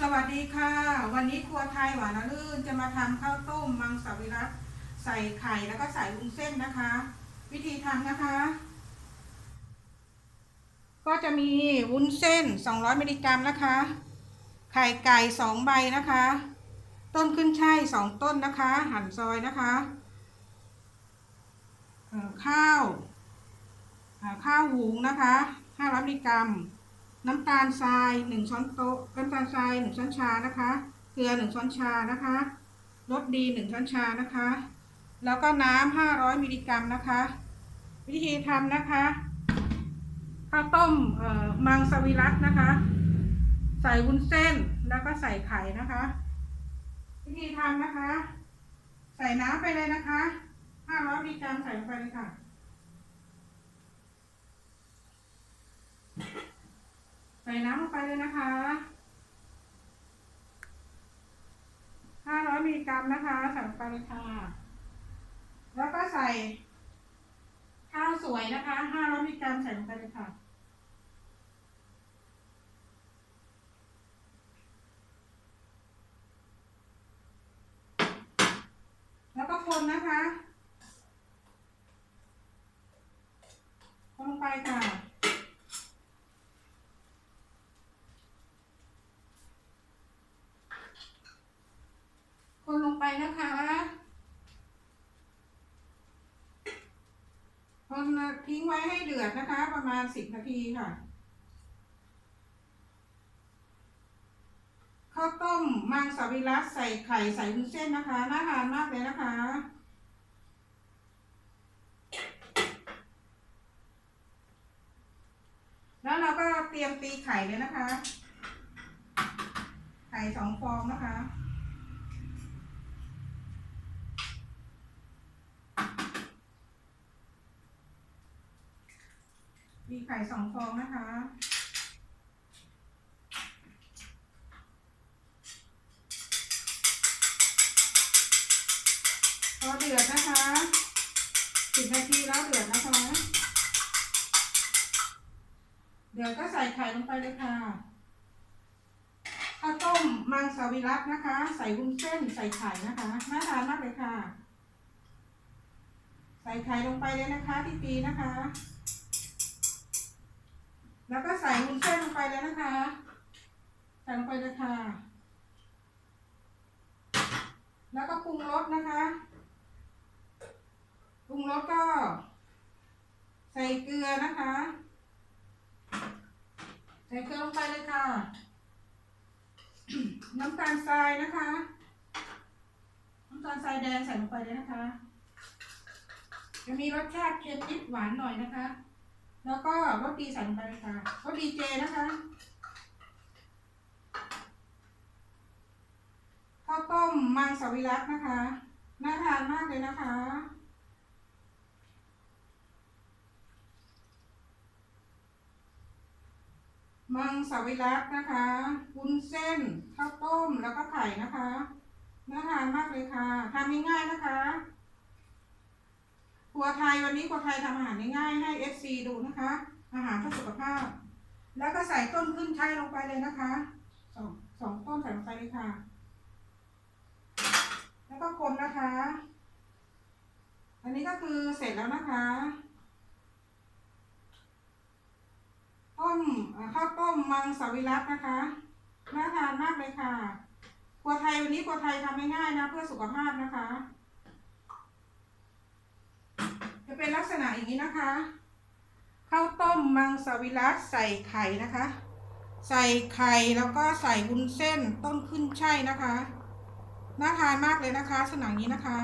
สวัสดีค่ะ วันนี้ครัวไทยหวานละลื่นจะมาทำข้าวต้มมังสวิรัตใส่ไข่แล้วก็ใส่วุ้นเส้นนะคะ วิธีทำนะคะ ก็จะมีวุ้นเส้น 200มิลลิกรัมนะคะ ไข่ไก่2ใบนะคะ ต้นขึ้นช่าย2ต้นนะคะ หั่นซอยนะคะข้าวข้าวหุงนะคะ500มิลลิกรัม น้ำตาลทรายหนึ่งช้อนโต๊ะน้ำตาลทรายหนึ่งช้อนชานะคะ เกลือหนึ่งช้อนชานะคะรสดีหนึ่งช้อนชานะคะ แล้วก็น้ำห้าร้อยมิลลิกรัมนะคะ วิธีทำนะคะข้าวต้มมังสวิรัตนะคะ ใส่วุ้นเส้นแล้วก็ใส่ไข่นะคะ วิธีทำนะคะ ใส่น้ำไปเลยนะคะห้าร้อยมิลลิกรัมใส่ลงไปเลยค่ะ ใส่น้ำลงไปเลยนะคะ 500มิลลิกรัมนะคะใส่ลงไปเลยค่ะ แล้วก็ใส่ ข้าวสวยนะคะ 500มิลลิกรัมใส่ลงไปเลยค่ะแล้วก็คนนะคะ คนลงไปค่ะ คนลงไปนะคะ คน ทิ้งไว้ให้เดือดนะคะ ประมาณสิบนาทีค่ะข้าวต้มมังสวิรัตใส่ไข่ใส่วุ้นเส้นนะคะ น่าทานมากเลยนะคะแล้วเราก็เตรียมตีไข่เลยนะคะ ไข่สองฟองนะคะ มีไข่สองฟองนะคะ พอเดือดนะคะสิบนาทีแล้วเดือดนะคะ เดี๋ยวก็ใส่ไข่ลงไปเลยค่ะข้าวต้มมังสวิรัตนะคะ ใส่วุ้นเส้นใส่ไข่นะคะน่าทานมากเลยค่ะ ใส่ไข่ลงไปเลยนะคะที่ตีนะคะ แล้วก็ใส่วุ้นเส้นลงไปเลยนะคะ ใส่ลงไปเลยค่ะ แล้วก็ปรุงรสนะคะ ปรุงรสก็ ใส่เกลือนะคะ ใส่เกลือลงไปเลยค่ะ น้ำตาลทรายนะคะ น้ำตาลทรายแดงใส่ลงไปเลยนะคะ จะมีรสชาติเค็มนิดหวานหน่อยนะคะ แล้วก็รสดีใส่ลงไปเลยค่ะรสดีเจนะคะข้าวต้มมังสวิรัตนะคะ น่าทานมากเลยนะคะมังสวิรัตนะคะวุ้นเส้น ข้าวต้ม แล้วก็ไข่นะคะ น่าทานมากเลยค่ะ ทำง่ายๆนะคะ ครัวไทยวันนี้ครัวไทยทำอาหารง่ายๆให้ FC ดูนะคะ อาหารเพื่อสุขภาพ แล้วก็ใส่ต้นขึ้นช่ายลงไปเลยนะคะสองสองต้นใส่ลงไปเลยค่ะ แล้วก็คนนะคะ อันนี้ก็คือเสร็จแล้วนะคะต้มข้าวต้มมังสวิรัตนะคะน่าทานมากเลยค่ะครัวไทยวันนี้ครัวไทยทำง่ายๆนะเพื่อสุขภาพนะคะ จะเป็นลักษณะอย่างนี้นะคะข้าวต้มมังสวิรัตใส่ไข่นะคะ ใส่ไข่แล้วก็ใส่วุ้นเส้นต้นขึ้นช่ายนะคะน่าทานมากเลยนะคะสนังนี้นะคะ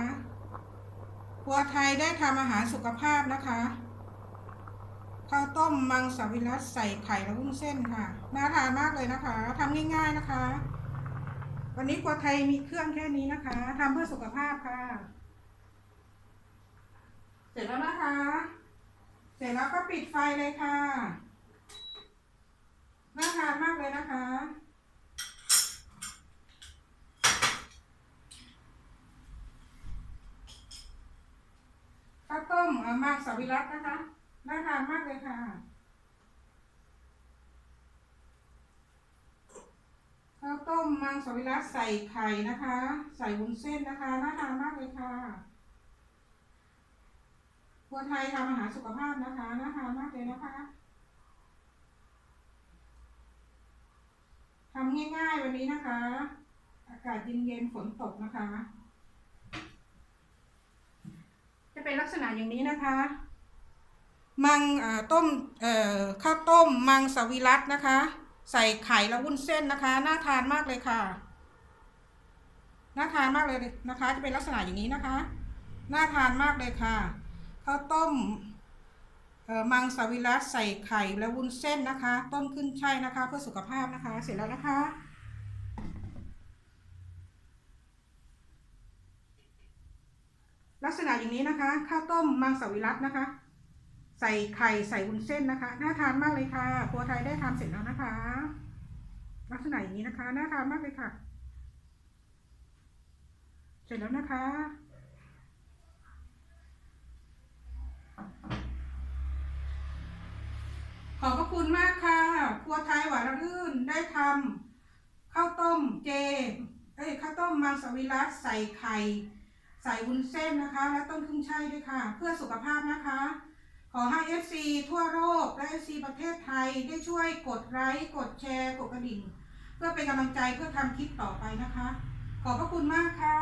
ครัวไทยได้ทำอาหารสุขภาพนะคะข้าวต้มมังสวิรัตใส่ไข่และวุ้นเส้นค่ะน่าทานมากเลยนะคะทำง่าย ๆนะคะ วันนี้ครัวไทยมีเครื่องแค่นี้นะคะทำเพื่อสุขภาพค่ะ เสร็จแล้วนะคะ เสร็จแล้วก็ปิดไฟเลยค่ะ น่าทานมากเลยนะคะ ข้าวต้มมังสวิรัตนะคะ น่าทานมากเลยค่ะข้าวต้มังสวิรัตใส่ไข่นะคะ ใส่วุ้นเส้นนะคะ น่าทานมากเลยค่ะ ครัวไทยทำอาหารสุขภาพนะคะน่าทานมากเลยนะคะทำง่ายๆวันนี้นะคะ อากาศเย็นๆฝนตกนะคะ จะเป็นลักษณะอย่างนี้นะคะ มังต้มเอ่อข้าวต้มมังสวิรัตนะคะ ใส่ไข่และวุ้นเส้นนะคะ น่าทานมากเลยค่ะน่าทานมากเลยนะคะ จะเป็นลักษณะอย่างนี้นะคะ น่าทานมากเลยค่ะ ข้าวต้มมังสวิรัตใส่ไข่และวุ้นเส้นนะคะ ต้มขึ้นช่ายนะคะ เพื่อสุขภาพนะคะ เสร็จแล้วนะคะลักษณะอย่างนี้นะคะ ข้าวต้มมังสวิรัตนะคะ ใส่ไข่ใส่วุ้นเส้นนะคะ น่าทานมากเลยค่ะครัวไทยได้ทำเสร็จแล้วนะคะ ลักษณะอย่างนี้นะคะ น่าทานมากเลยค่ะ เสร็จแล้วนะคะ ขอบพระคุณมากค่ะ ครัวไทยหวานรื่นได้ทำข้าวต้มเจ เอ้ยข้าวต้มมังสวิรัตใส่ไข่ ใส่วุ้นเส้นนะคะ และต้นขึ้นช่ายด้วยค่ะ เพื่อสุขภาพนะคะ ขอให้ FC ทั่วโลกและ FC ประเทศไทยได้ช่วยกดไลค์กดแชร์กดกระดิ่ง เพื่อเป็นกำลังใจเพื่อทำคลิปต่อไปนะคะ ขอบพระคุณมากค่ะ